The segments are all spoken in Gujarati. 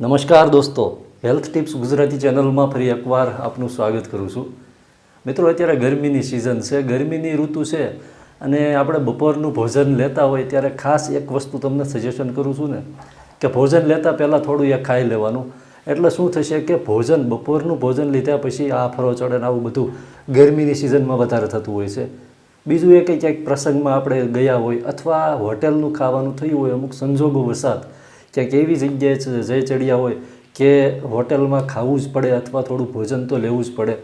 નમસ્કાર દોસ્તો. હેલ્થ ટિપ્સ ગુજરાતી ચેનલમાં ફરી એકવાર આપનું સ્વાગત કરું છું. મિત્રો, અત્યારે ગરમીની સિઝન છે. ગરમીની ઋતુ છે અને આપણે બપોરનું ભોજન લેતા હોય ત્યારે ખાસ એક વસ્તુ તમને સજેશન કરું છું ને, કે ભોજન લેતા પહેલાં થોડું એ ખાઈ લેવાનું. એટલે શું થશે કે ભોજન, બપોરનું ભોજન લીધા પછી આ ફરો ચડે આવું બધું ગરમીની સિઝનમાં વધારે થતું હોય છે. બીજું એ કંઈ ક્યાંક પ્રસંગમાં આપણે ગયા હોય અથવા હોટેલનું ખાવાનું થયું હોય, અમુક સંજોગો વસાત ક્યાંક એવી જગ્યાએ જય ચડિયા હોય, કે હોટેલમાં ખાવું જ પડે અથવા થોડું ભોજન તો લેવું જ પડે,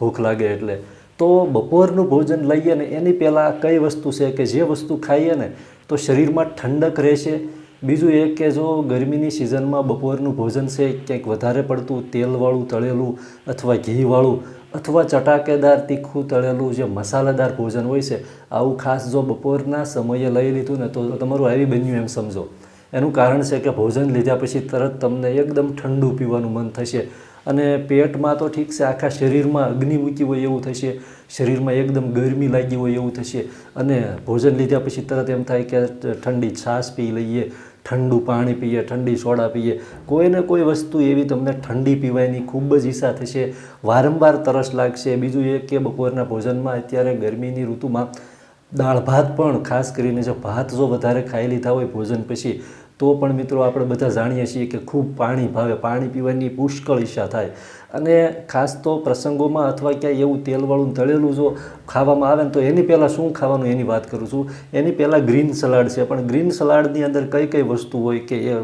ભૂખ લાગે એટલે. તો બપોરનું ભોજન લઈએ ને એની પહેલાં કઈ વસ્તુ છે કે જે વસ્તુ ખાઈએ ને, તો શરીરમાં ઠંડક રહેશે. બીજું એ કે જો ગરમીની સિઝનમાં બપોરનું ભોજન છે, ક્યાંક વધારે પડતું તેલવાળું તળેલું અથવા ઘીવાળું અથવા ચટાકેદાર તીખું તળેલું જે મસાલેદાર ભોજન હોય છે, આવું ખાસ જો બપોરના સમયે લઈ લીધું ને તો તમારું આવી બન્યું એમ સમજો. એનું કારણ છે કે ભોજન લીધા પછી તરત તમને એકદમ ઠંડુ પીવાનું મન થશે. અને પેટમાં તો ઠીક છે, આખા શરીરમાં અગ્નિ મૂકી હોય એવું થશે, શરીરમાં એકદમ ગરમી લાગી હોય એવું થશે. અને ભોજન લીધા પછી તરત એમ થાય કે ઠંડી છાશ પી લઈએ, ઠંડુ પાણી પીએ, ઠંડી સોડા પીએ. કોઈને કોઈ વસ્તુ એવી તમને ઠંડી પીવાની ખૂબ જ ઈચ્છા થશે. વારંવાર તરસ લાગશે. બીજું એ કે બપોરના ભોજનમાં અત્યારે ગરમીની ઋતુમાં દાળ ભાત પણ ખાસ કરીને જો ભાત જો વધારે ખાઈ લીધા હોય ભોજન પછી, તો પણ મિત્રો આપણે બધા જાણીએ છીએ કે ખૂબ પાણી ભાવે. પાણી પીવાની પુષ્કળ ઈચ્છા થાય. અને ખાસ તો પ્રસંગોમાં અથવા ક્યાંય એવું તેલવાળું તળેલું જો ખાવામાં આવે ને તો એની પહેલાં શું ખાવાનું એની વાત કરું છું? એની પહેલાં ગ્રીન સલાડ છે. પણ ગ્રીન સલાડની અંદર કઈ કઈ વસ્તુ હોય કે એ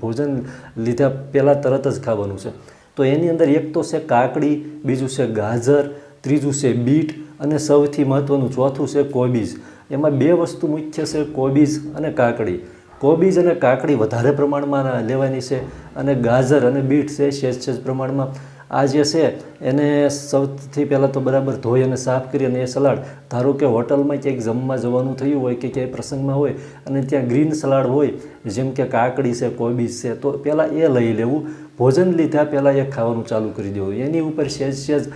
ભોજન લીધા પહેલાં તરત જ ખાવાનું છે? તો એની અંદર એક તો છે કાકડી, બીજું છે ગાજર, ત્રીજું છે બીટ અને સૌથી મહત્ત્વનું ચોથું છે કોબીજ. એમાં બે વસ્તુ મુખ્ય છે, કોબીજ અને કાકડી. કોબીજ અને કાકડી વધારે પ્રમાણમાં લેવાની છે અને ગાજર અને બીટ છે સેજ સેજ પ્રમાણમાં. આ જે છે, એને સૌથી પહેલાં તો બરાબર ધોઈ અને સાફ કરી અને એ સલાડ, ધારો કે હોટલમાં ક્યાંક જમવા જવાનું થયું હોય કે ક્યાંય પ્રસંગમાં હોય અને ત્યાં ગ્રીન સલાડ હોય, જેમ કે કાકડી છે, કોબીજ છે, તો પહેલાં એ લઈ લેવું. ભોજન લીધા પહેલાં એ ખાવાનું ચાલુ કરી દેવું. એની ઉપર સહેજ સહેજ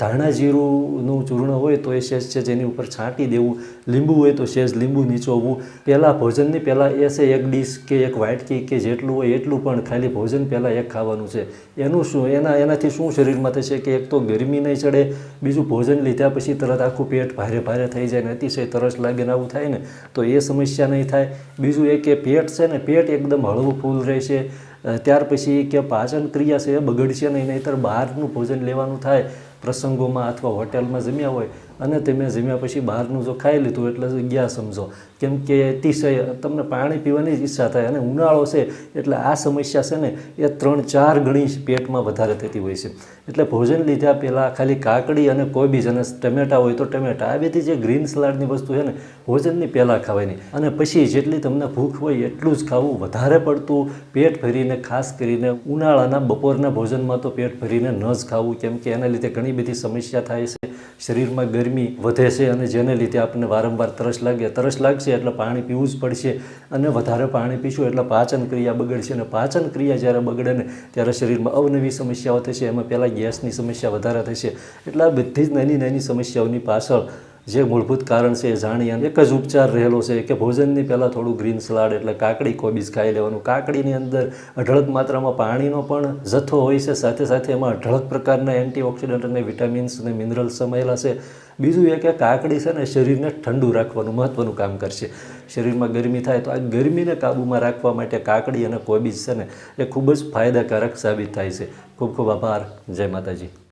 ધાણા જીરુંનું ચૂર્ણ હોય તો એ શેષ છે એની ઉપર છાંટી દેવું. લીંબુ હોય તો શેષ લીંબુ નીચોવું પહેલાં ભોજનની પહેલાં એ છે એક ડીશ કે એક વાટકી કે જેટલું હોય એટલું પણ ખાલી ભોજન પહેલાં એક ખાવાનું છે. એનું શું, એના, એનાથી શું શરીરમાં થશે કે એક તો ગરમી નહીં ચડે, બીજું ભોજન લીધા પછી તરત આખું પેટ ભારે ભારે થઈ જાય ને અતિશય તરસ લાગે ને આવું થાય ને, તો એ સમસ્યા નહીં થાય. બીજું એ કે પેટ છે ને, પેટ એકદમ હળવું ફૂલ રહેશે. ત્યાર પછી કે પાચન ક્રિયા છે એ બગડશે નહીં નહીંતર બહારનું ભોજન લેવાનું થાય પ્રસંગોમાં અથવા હોટેલમાં જમ્યા હોય અને તમે જમ્યા પછી બહારનું જો ખાઈ લીધું એટલે ગયા સમજો. કેમ કે અતિશય તમને પાણી પીવાની જ ઈચ્છા થાય અને ઉનાળો છે એટલે આ સમસ્યા છે ને એ ત્રણ ચાર ગણી પેટમાં વધારે થતી હોય છે. એટલે ભોજન લીધા પહેલાં ખાલી કાકડી અને કોબીજ અને ટમેટા હોય તો ટમેટા. આ બધી જે ગ્રીન સલાડની વસ્તુ છે ને ભોજનની પહેલાં ખાવાની. અને પછી જેટલી તમને ભૂખ હોય એટલું જ ખાવું. વધારે પડતું પેટ ભરીને ખાસ કરીને ઉનાળાના બપોરના ભોજનમાં તો પેટ ભરીને ન જ ખાવું. કેમ કે એના લીધે ઘણી બધી સમસ્યા થાય છે. શરીરમાં ગરમી વધે છે અને જેને લીધે આપણને વારંવાર તરસ લાગે. તરસ લાગશે એટલે પાણી પીવું જ પડશે અને વધારે પાણી પીશું એટલે પાચન ક્રિયા બગડશે અને પાચન ક્રિયા જ્યારે બગડે ને ત્યારે શરીરમાં અવનવી સમસ્યાઓ થશે. એમાં પહેલાં ગેસની સમસ્યા વધારે થશે. એટલે આ બધી જ નાની નાની સમસ્યાઓની પાછળ જે મૂળભૂત કારણ છે એ જાણી અને એક જ ઉપચાર રહેલો છે કે ભોજનની પહેલાં થોડું ગ્રીન સલાડ એટલે કાકડી કોબીજ ખાઈ લેવાનું. કાકડીની અંદર અઢળક માત્રામાં પાણીનો પણ જથ્થો હોય છે. સાથે સાથે એમાં અઢળક પ્રકારના એન્ટીઓક્સિડન્ટ અને વિટામિન્સ અને મિનરલ્સ સમાયેલા છે. બીજું એ કે કાકડી છે ને શરીરને ઠંડુ રાખવાનું મહત્ત્વનું કામ કરશે. શરીરમાં ગરમી થાય તો આ ગરમીને કાબૂમાં રાખવા માટે કાકડી અને કોબીજ છે ને એ ખૂબ જ ફાયદાકારક સાબિત થાય છે. ખૂબ ખૂબ આભાર. જય માતાજી.